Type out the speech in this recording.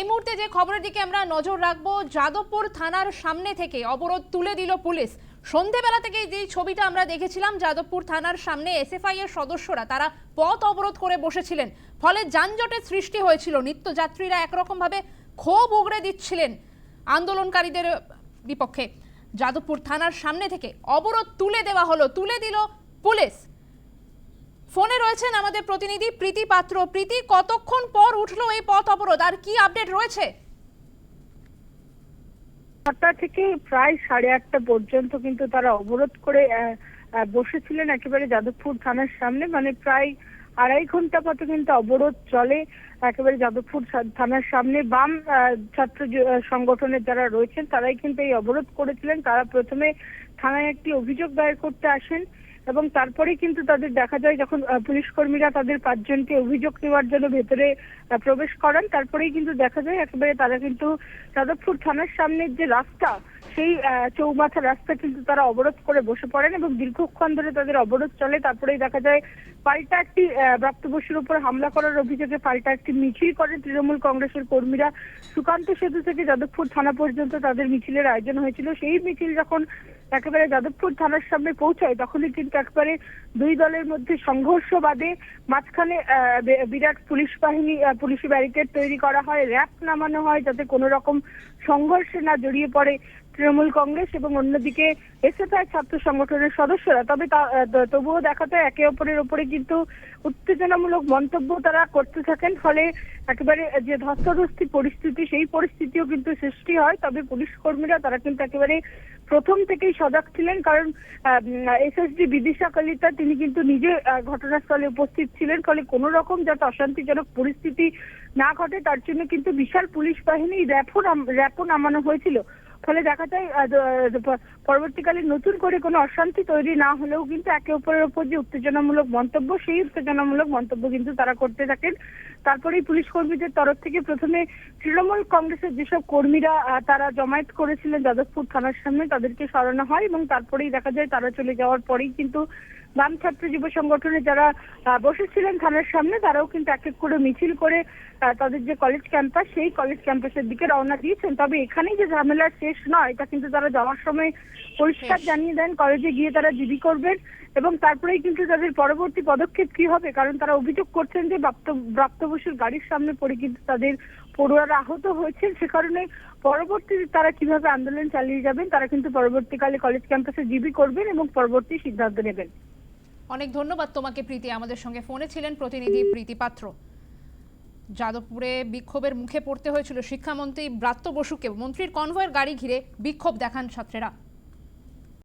এই মুহূর্তে যে খবরের দিকে আমরা নজর রাখব, যাদবপুর থানার সামনে থেকে অবরোধ তুলে দিল পুলিশ। সন্ধেবেলা থেকে যে ছবিটা আমরা দেখেছিলাম, যাদবপুর থানার সামনে এসএফআই এর সদস্যরা তারা পথ অবরোধ করে বসেছিলেন। ফলে যানজটের সৃষ্টি হয়েছিল, নিত্যযাত্রীরা একরকম ভাবে ক্ষোভ উগড়ে দিচ্ছিলেন আন্দোলনকারীদের বিপক্ষে। যাদবপুর থানার সামনে থেকে অবরোধ তুলে দেওয়া হলো, তুলে দিল পুলিশ। ফোনে রয়েছেন আমাদের প্রতিনিধি প্রীতি পাত্র। প্রীতি, কতক্ষণ পর উঠল এই পথ অবরোধ? আর কি আপডেট রয়েছে? আটটা থেকে প্রায় সাড়ে আটটা পর্যন্ত কিন্তু তারা অবরোধ করে বসেছিলেন একেবারে যাদবপুর থানার সামনে। মানে প্রায় আড়াই ঘণ্টা মতো কিন্তু অবরোধ চলে একেবারে যাদবপুর থানার সামনে। বাম ছাত্র সংগঠনের যারা রয়েছেন, তারাই কিন্তু এই অবরোধ করেছিলেন। তারা প্রথমে থানায় একটি অভিযোগ দায়ের করতে আসেন। এবং তারপরেই কিন্তু তাদের দেখা যায় যখন পুলিশ কর্মীরা তাদের পাঁচজনকে অভিযোগ নেওয়ার জন্য ভেতরে প্রবেশ করান, তারপরেই কিন্তু দেখা যায় একেবারে তারা কিন্তু যাদবপুর থানার সামনের যে রাস্তা, সেই চৌমাথা রাস্তা কিন্তু তারা অবরোধ করে বসে পড়েন এবং দীর্ঘক্ষণ ধরে তাদের অবরোধ চলে। তারপরেই দেখা যায় পাল্টা একটি প্রাপ্তবয়স্কের উপর হামলা করার অভিযোগে পাল্টা একটি মিছিল করেন তৃণমূল কংগ্রেসের কর্মীরা। সুকান্ত সেতু থেকে যাদবপুর থানা পর্যন্ত তাদের মিছিলের আয়োজন হয়েছিল। সেই মিছিল যখন একেবারে যাদবপুর থানার সামনে পৌঁছায়, তখনই কিন্তু একেবারে দুই দলের মধ্যে সংঘর্ষ বাদে মাঝখানে বিরাট পুলিশ বাহিনী পুলিশি ব্যারিকেড তৈরি করা হয়, র্যাপ নামানো হয় যাতে কোনো রকম সংঘর্ষে না জড়িয়ে পড়ে। তৃণমূল কংগ্রেস এবং অন্যদিকে এসএফআই ছাত্র সংগঠনের সদস্যরা। তবে তবুও দেখাতে একে অপরের উপরে কিন্তু উত্তেজনামূলক মন্তব্য তারা করতে থাকেন, ফলে একেবারে যে ধস্তাধস্তি পরিস্থিতি, সেই পরিস্থিতিও কিন্তু সৃষ্টি হয়। তবে পুলিশ কর্মীরা তারা কিন্তু একেবারে প্রথম থেকেই সজাগ ছিলেন, কারণ এসএসডি বিদিশা কলিতা তিনি কিন্তু নিজে ঘটনাস্থলে উপস্থিত ছিলেন, ফলে কোনো রকম যাতে অশান্তিজনক পরিস্থিতি না ঘটে, তার জন্য কিন্তু বিশাল পুলিশ বাহিনী র্যাপো র্যাপো নামানো হয়েছিল। ফলে দেখা যায় পরবর্তীকালে নতুন করে কোনো অশান্তি তৈরি না হলেও কিন্তু একে অপরের উপর যে উত্তেজনামূলক মন্তব্য, সেই উত্তেজনামূলক মন্তব্য কিন্তু তারা করতে থাকেন। তারপরেই পুলিশ কর্মীদের তরফ থেকে প্রথমে তৃণমূল কংগ্রেসের যেসব কর্মীরা তারা জমায়েত করেছিলেন যাদবপুর থানার সামনে, তাদেরকে সরানো হয় এবং তারপরেই দেখা যায় তারা চলে যাওয়ার পরেই কিন্তু বাম ছাত্র যুব সংগঠনে যারা বসেছিলেন থানার সামনে তারাও কিন্তু এক এক করে মিছিল করে তাদের যে কলেজ ক্যাম্পাস সেই কলেজ ক্যাম্পাসের দিকে রওনা দিয়েছেন। তবে এখানেই যে ঝামেলা শেষ নয় এটা কিন্তু তারা যাওয়ার সময় পরিষ্কার জানিয়ে দেন কলেজে গিয়ে তারা জিডি করবেন এবং তারপরেই কিন্তু তাদের পরবর্তী পদক্ষেপ কি হবে? কারণ তারা অভিযোগ করছেন যে প্রাপ্ত- বসুর গাড়ির সামনে পড়ে কিন্তু তাদের পড়ুয়ারা আহত হয়েছেন সে কারণে পরবর্তীতে তারা কীভাবে আন্দোলন চালিয়ে যাবেন, তারা কিন্তু পরবর্তীকালে কলেজ ক্যাম্পাসে জিবি করবেন এবং পরবর্তী সিদ্ধান্ত নেবেন। অনেক ধন্যবাদ তোমাকে, প্রীতি। আমাদের সঙ্গে ফোনে ছিলেন প্রতিনিধি প্রীতি পাত্র। যাদবপুরে বিক্ষোভের মুখে পড়তে হয়েছিল শিক্ষামন্ত্রী ব্রাত্য বসুকে। মন্ত্রীর কনভয়ের গাড়ি ঘিরে বিক্ষোভ দেখান ছাত্রেরা।